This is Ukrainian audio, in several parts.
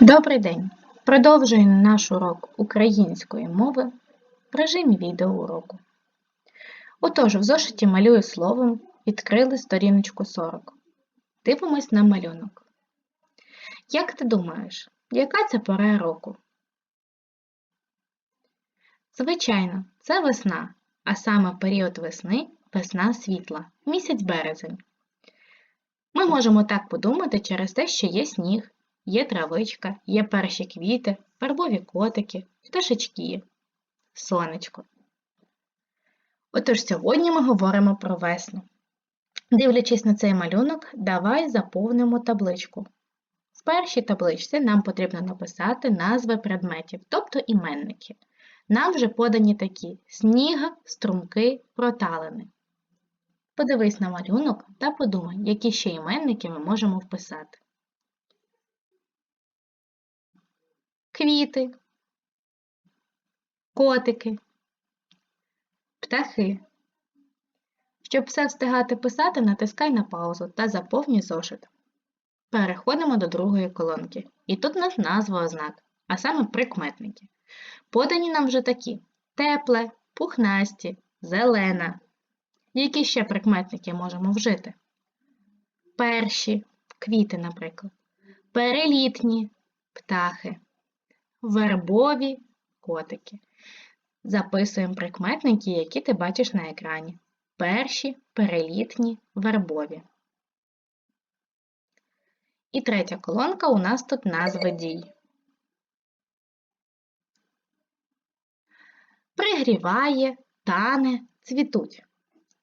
Добрий день! Продовжуємо наш урок української мови в режимі відеоуроку. Отож, в зошиті малюю словом відкрили сторіночку 40. Дивимось на малюнок. Як ти думаєш, яка це пора року? Звичайно, це весна, а саме період весни весна світла, місяць березень. Ми можемо так подумати через те, що є сніг, є травичка, є перші квіти, фарбові котики, пташечки, сонечко. Отож сьогодні ми говоримо про весну. Дивлячись на цей малюнок, давай заповнимо табличку. В першій табличці нам потрібно написати назви предметів, тобто іменники. Нам вже подані такі сніг, струмки, проталини. Подивись на малюнок та подумай, які ще іменники ми можемо вписати. Квіти, котики, птахи. Щоб все встигати писати, натискай на паузу та заповнюй зошит. Переходимо до другої колонки. І тут у нас назва ознак, а саме прикметники. Подані нам вже такі: тепле, пухнасті, зелена, які ще прикметники можемо вжити? Перші квіти, наприклад, перелітні птахи, вербові котики. Записуємо прикметники, які ти бачиш на екрані. Перші перелітні вербові. І третя колонка у нас тут назви дій. Пригріває, тане, цвітуть.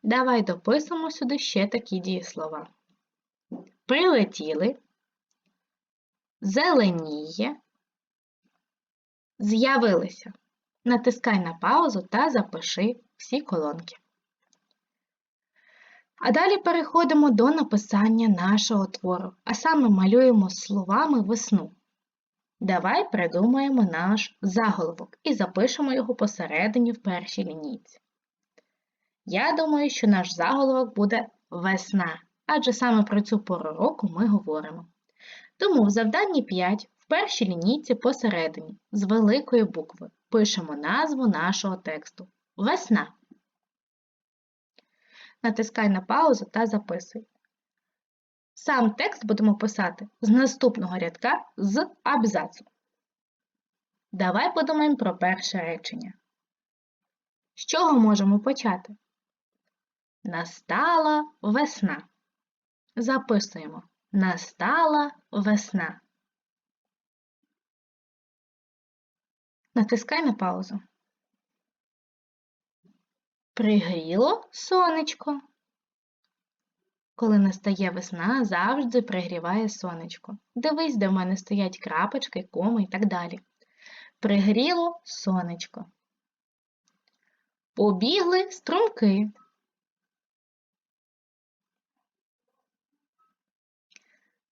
Давай дописуємо сюди ще такі дієслова. Прилетіли, зеленіє, з'явилися. Натискай на паузу та запиши всі колонки. А далі переходимо до написання нашого твору, а саме малюємо словами весну. Давай придумаємо наш заголовок і запишемо його посередині в першій лінійці. Я думаю, що наш заголовок буде весна, адже саме про цю пору року ми говоримо. Тому в завданні 5 в першій лінійці посередині з великої букви пишемо назву нашого тексту Весна. Натискай на паузу та записуй. Сам текст будемо писати з наступного рядка з абзацу. Давай подумаємо про перше речення. З чого можемо почати? Настала весна. Записуємо. Настала весна. Натискай на паузу. Пригріло сонечко. Коли настає весна, завжди пригріває сонечко. Дивись, де в мене стоять крапочки, коми і так далі. Пригріло сонечко. Побігли струмки.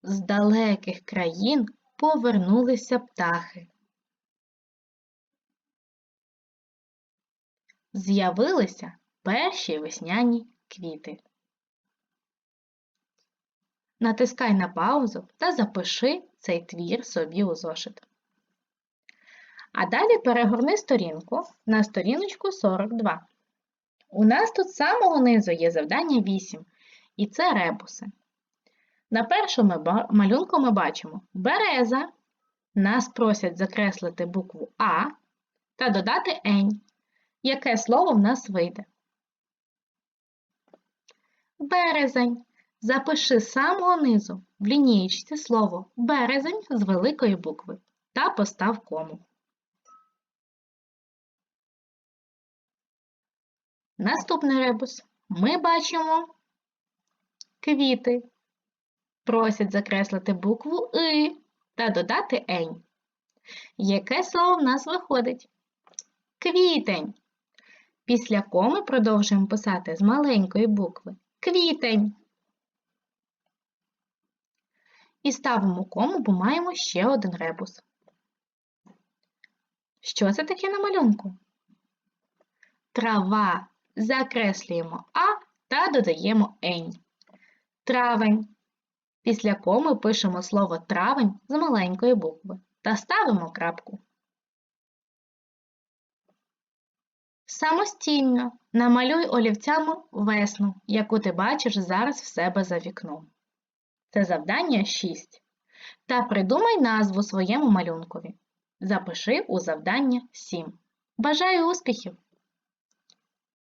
З далеких країн повернулися птахи. З'явилися перші весняні квіти. Натискай на паузу та запиши цей твір собі у зошит. А далі перегорни сторінку на сторіночку 42. У нас тут з самого низу є завдання 8, і це ребуси. На першому малюнку ми бачимо береза. Нас просять закреслити букву А та додати Ень. Яке слово в нас вийде? Березень. Запиши з самого низу в лінієчці слово березень з великої букви та постав кому. Наступний ребус. Ми бачимо квіти просять закреслити букву И та додати Ень. Яке слово в нас виходить? Квітень. Після коми продовжуємо писати з маленької букви Квітень. І ставимо кому, бо маємо ще один ребус. Що це таке на малюнку? Трава. Закреслюємо А та додаємо Ень. Травень. Після коми пишемо слово травень з маленької букви та ставимо крапку. Самостійно намалюй олівцями весну, яку ти бачиш зараз в себе за вікном. Це завдання 6. Та придумай назву своєму малюнкові. Запиши у завдання 7. Бажаю успіхів!